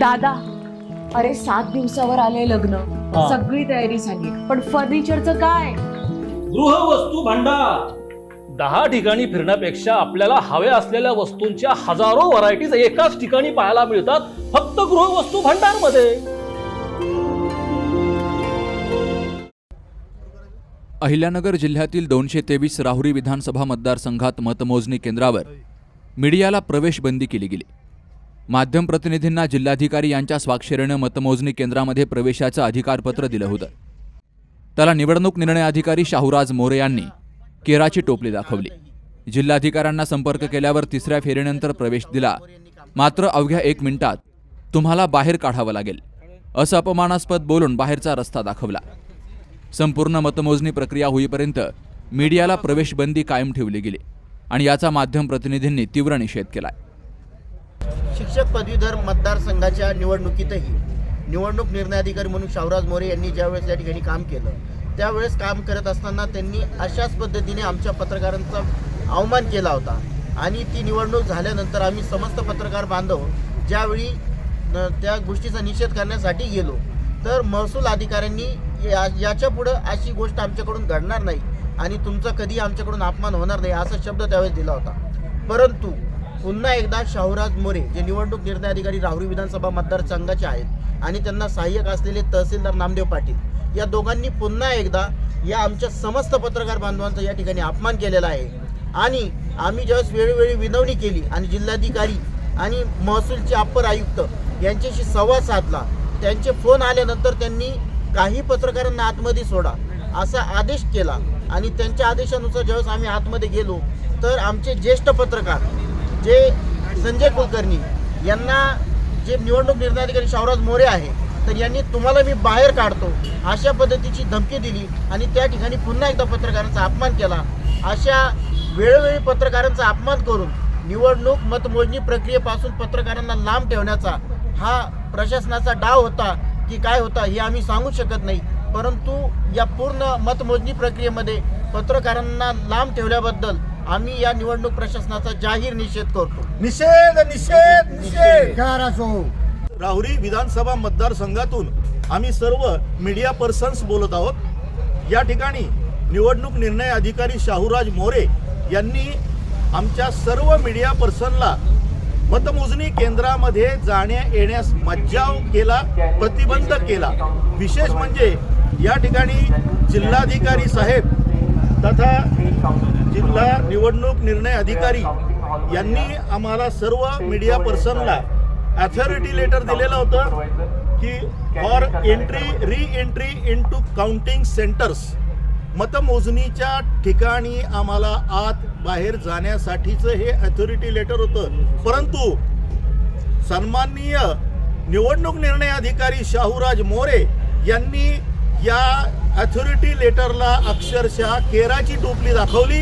दादा अरे सात दिवसावर आले लग्न. हा. सगळी तयारी झाली. पण फर्निचरचं काय? गृहवस्तू भांडार. दहा ठिकाणी फिरण्यापेक्षा आपल्याला हव्या असलेल्या वस्तूंच्या हजारो व्हरायटीज एकाच ठिकाणी पाहायला मिळतात फक्त गृहवस्तू भांडारमध्ये अहिल्यानगर जिल्ह्यातील दोनशे तेवीस राहुरी विधानसभा मतदारसंघात मतमोजणी केंद्रावर मीडियाला प्रवेश बंदी केली गेली. माध्यम प्रतिनिधींना जिल्हाधिकारी यांच्या स्वाक्षरीनं मतमोजणी केंद्रामध्ये प्रवेशाचं अधिकारपत्र दिलं होतं. त्याला निवडणूक निर्णय अधिकारी शाहूराज मोरे यांनी केराची टोपली दाखवली. जिल्हाधिकाऱ्यांना संपर्क केल्यावर तिसऱ्या फेरीनंतर प्रवेश दिला. मात्र अवघ्या एक मिनिटात तुम्हाला बाहेर काढावं लागेल. असं अपमानास्पद बोलून बाहेरचा रस्ता दाखवला. संपूर्ण मतमोजणी प्रक्रिया होईपर्यंत मीडियाला प्रवेशबंदी कायम ठेवली गेली आणि याचा माध्यम प्रतिनिधींनी तीव्र निषेध केलाय. शिक्षक पदवीधर मतदारसंघाच्या निवडणुकीतही. निवडणूक निर्णयाधिकारी म्हणून शावराज मोरे यांनी ज्यावेळेस या ठिकाणी काम केलं त्यावेळेस काम करत असताना त्यांनी अशाच पद्धतीने आमच्या पत्रकारांचा अवमान केला होता. आणि ती निवडणूक झाल्यानंतर आम्ही समस्त पत्रकार बांधव ज्यावेळी न- त्या गोष्टीचा निषेध करण्यासाठी गेलो तर महसूल अधिकाऱ्यांनी या याच्या पुढं अशी गोष्ट आमच्याकडून घडणार नाही आणि तुमचा कधी आमच्याकडून अपमान होणार नाही असा शब्द त्यावेळेस दिला होता. परंतु पुन्हा एकदा शाहूराज मोरे जे निवडणूक निर्णय अधिकारी राहुरी विधानसभा मतदारसंघाचे आहेत आणि त्यांना सहाय्यक असलेले तहसीलदार नामदेव पाटील या दोघांनी पुन्हा एकदा या आमच्या समस्त पत्रकार बांधवांचा या ठिकाणी अपमान केलेला आहे. आणि आम्ही ज्यावेळेस वेळोवेळी विनवणी केली आणि जिल्हाधिकारी आणि महसूलचे अप्पर आयुक्त यांच्याशी संवाद साधला त्यांचे फोन आल्यानंतर त्यांनी काही पत्रकारांना आतमध्ये सोडा असा आदेश केला. आणि त्यांच्या आदेशानुसार ज्यावेळेस आम्ही आतमध्ये गेलो तर आमचे ज्येष्ठ पत्रकार जे संजय कुलकर्णी यांना जे निवडणूक निर्णय अधिकारी शाहराज मोरे आहे तर यांनी तुम्हाला मी बाहेर काढतो अशा पद्धतीची धमकी दिली आणि त्या ठिकाणी पुन्हा एकदा पत्रकारांचा अपमान केला. अशा वेळोवेळी पत्रकारांचा अपमान करून निवडणूक मतमोजणी प्रक्रियेपासून पत्रकारांना लांब ठेवण्याचा हा प्रशासनाचा डाव होता की काय होता हे आम्ही सांगू शकत नाही. परंतु या पूर्ण मतमोजणी प्रक्रियेमध्ये पत्रकारांना लांब ठेवल्याबद्दल आम्ही या निवडणूक प्रशासनाचा जाहीर निषेध करतो. निषेध निषेध निषेध. कार असो राहुरी विधानसभा मतदारसंघातून आम्ही सर्व मीडिया पर्सन्स बोलत आहोत. या ठिकाणी निवडणूक निर्णय अधिकारी शाहूराज मोरे यांनी आमच्या सर्व मीडिया पर्सनला मतमोजणी केंद्रामध्ये जाण्या येण्यास मज्जाव केला प्रतिबंध केला. विशेष म्हणजे या ठिकाणी जिल्हाधिकारी साहेब तथा जिल्हा निवडणूक निर्णय अधिकारी यांनी आम्हाला सर्व मीडिया पर्सनला अथॉरिटी लेटर दिलेलं होतं की for entry reentry into counting centres मतमोजणीच्या ठिकाणी आम्हाला आत बाहेर जाण्यासाठीचं हे अथॉरिटी लेटर होतं. परंतु सन्माननीय निवडणूक निर्णय अधिकारी शाहूराज मोरे यांनी या अथॉरिटी लेटरला अक्षरशः केराची टोपली दाखवली.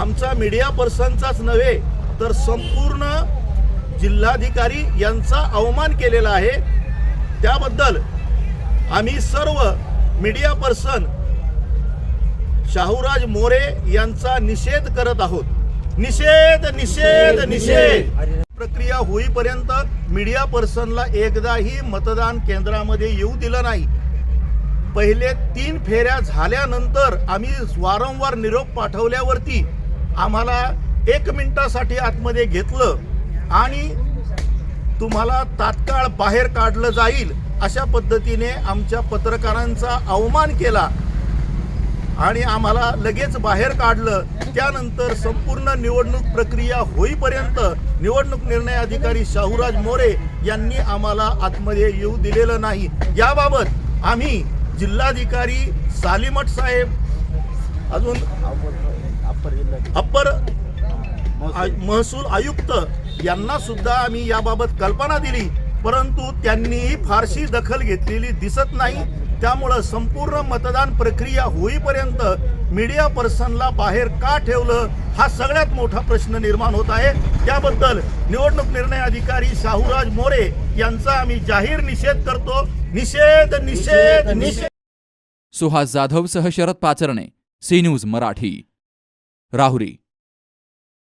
आमचा मीडिया पर्सनचाच नव्हे तर संपूर्ण जिल्हाधिकारी यांचा अवमान केलेला आहे. त्याबद्दल आम्ही सर्व मीडिया पर्सन शाहूराज मोरे यांचा निषेध करत आहोत. निषेध निषेध निषेध. प्रक्रिया होईपर्यंत मीडिया पर्सनला एकदाही मतदान केंद्रामध्ये येऊ दिलं नाही. पहिले तीन फेऱ्या झाल्यानंतर आम्ही वारंवार निरोप पाठवल्यावरती आम्हाला एक मिनिटासाठी आतमध्ये घेतलं आणि तुम्हाला तात्काळ बाहेर काढलं जाईल अशा पद्धतीने आमच्या पत्रकारांचा अवमान केला आणि आम्हाला लगेच बाहेर काढलं. त्यानंतर संपूर्ण निवडणूक प्रक्रिया होईपर्यंत निवडणूक निर्णय अधिकारी शाहूराज मोरे यांनी आम्हाला आतमध्ये येऊ दिलेलं नाही. याबाबत आम्ही जिल्हाधिकारी सालिमठ साहेब अजून अप्पर महसूल. आयुक्त यांना सुद्धा आम्ही याबाबत कल्पना दिली परंतु त्यांनी फारशी दखल घेतलेली दिसत नाही. त्यामुळं संपूर्ण मतदान प्रक्रिया होईपर्यंत मीडिया पर्सनला बाहेर का ठेवलं हा सगळ्यात मोठा प्रश्न निर्माण होत आहे. त्याबद्दल निवडणूक निर्णय अधिकारी शाहूराज मोरे यांचा आम्ही जाहीर निषेध करतो. निषेध निषेध. निषेध. सुहास जाधवसह शरद पाचरणे सी न्यूज मराठी. राहुरी.